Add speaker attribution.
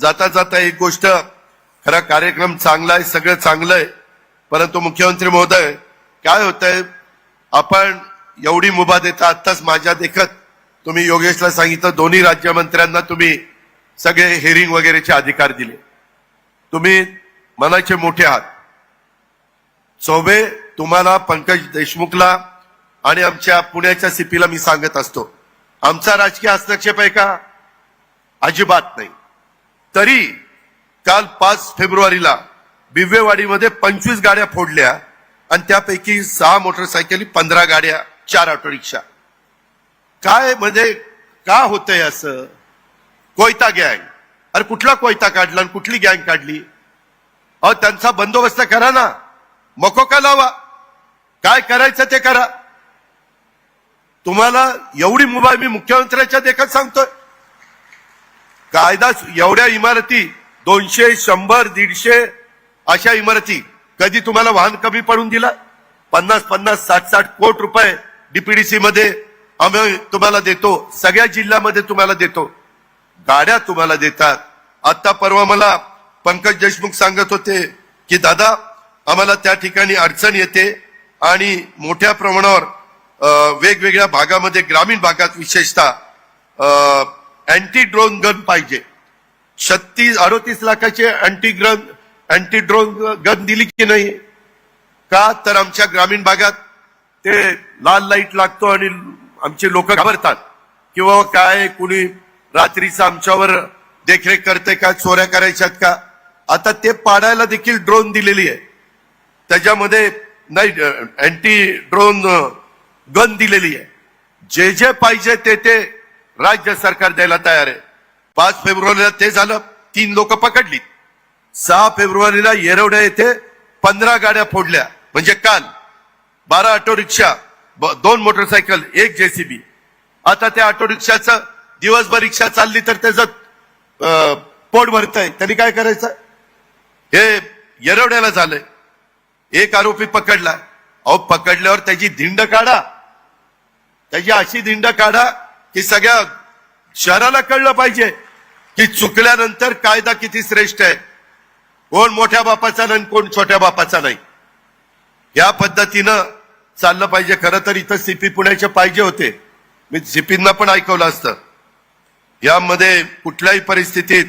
Speaker 1: जाता जाता एक गोष्ट खरा कार्यक्रम चांगला आहे सगळं चांगलं आहे. परंतु मुख्यमंत्री महोदय काय होतंय आपण एवढी मुभा देता आत्ताच माझ्या देखत तुम्ही योगेशला सांगितलं दोन्ही राज्यमंत्र्यांना तुम्ही सगळे हेरिंग वगैरेचे अधिकार दिले. तुम्ही मनाचे मोठे आहात. चौबे तुम्हाला पंकज देशमुखला आणि आमच्या पुण्याच्या सीपीला मी सांगत असतो. आमचा राजकीय हस्तक्षेप आहे का? अजिबात नाही. तरी काल पाच फेब्रुवारीला बिव्वेवाडीमध्ये पंचवीस गाड्या फोडल्या आणि त्यापैकी सहा मोटरसायकली पंधरा गाड्या चार ऑटो रिक्षा काय म्हणजे का होतंय असं? कोयता गँग. अरे कुठला कोयता काढला आणि कुठली गँग काढली? अहो त्यांचा बंदोबस्त करा ना. मकोका लावा? काय करायचं ते करा. तुम्हाला एवढी मुभा मी मुख्यमंत्र्याच्या देखत सांगतोय. कायदा एवढ्या इमारती दोनशे शंभर दीडशे अशा इमारती कधी तुम्हाला वाहन कमी पडून दिला? पन्नास पन्नास साठ साठ कोट रुपये डीपीडीसी मध्ये आम्ही तुम्हाला देतो सगळ्या जिल्ह्यामध्ये तुम्हाला देतो. गाड्या तुम्हाला देतात. आता परवा मला पंकज देशमुख सांगत होते की दादा आम्हाला त्या ठिकाणी अडचण येते आणि मोठ्या प्रमाणावर वेगवेगळ्या भागामध्ये ग्रामीण भागात विशेषतः अँटी ड्रोन गन पाहिजे. छत्तीस अडोतीस लाखाचे अँटी ग्रन अँटी ड्रोन गन दिली की नाही? का? तर आमच्या ग्रामीण भागात ते लाल लाइट लागतो आणि आमचे लोक घाबरतात. किंवा काय कुणी रात्रीचं आमच्यावर देखरेख करते का चोऱ्या करायच्यात का? आता ते पाडायला देखील ड्रोन दिलेली आहे. त्याच्यामध्ये नाही अँटी ड्रोन गन दिलेली आहे. जे जे पाहिजे ते ते राज्य सरकार द्यायला तयार आहे. पाच फेब्रुवारीला ते झालं तीन लोक पकडली सहा फेब्रुवारीला येरवड्या येथे पंधरा गाड्या फोडल्या. म्हणजे काल बारा ऑटो रिक्षा ब- दोन मोटरसायकल एक जेसीबी. आता त्या ऑटो रिक्षाचं दिवसभर रिक्षा चालली तर त्याचं पोट पोट भरतंय. त्यांनी काय करायचं? हे येरवड्याला झालंय. एक आरोपी पकडला. अहो पकडल्यावर त्याची धिंड काढा. त्याची अशी धिंड काढा की सगळ्या शहराला कळलं पाहिजे की चुकल्यानंतर कायदा किती श्रेष्ठ आहे. कोण मोठ्या बापाचा नाही कोण छोट्या बापाचा नाही. या पद्धतीनं चाललं पाहिजे. खरं तर इथं सीपी पुण्याचे पाहिजे होते. मी सीपींना पण ऐकवलं असतं. यामध्ये कुठल्याही परिस्थितीत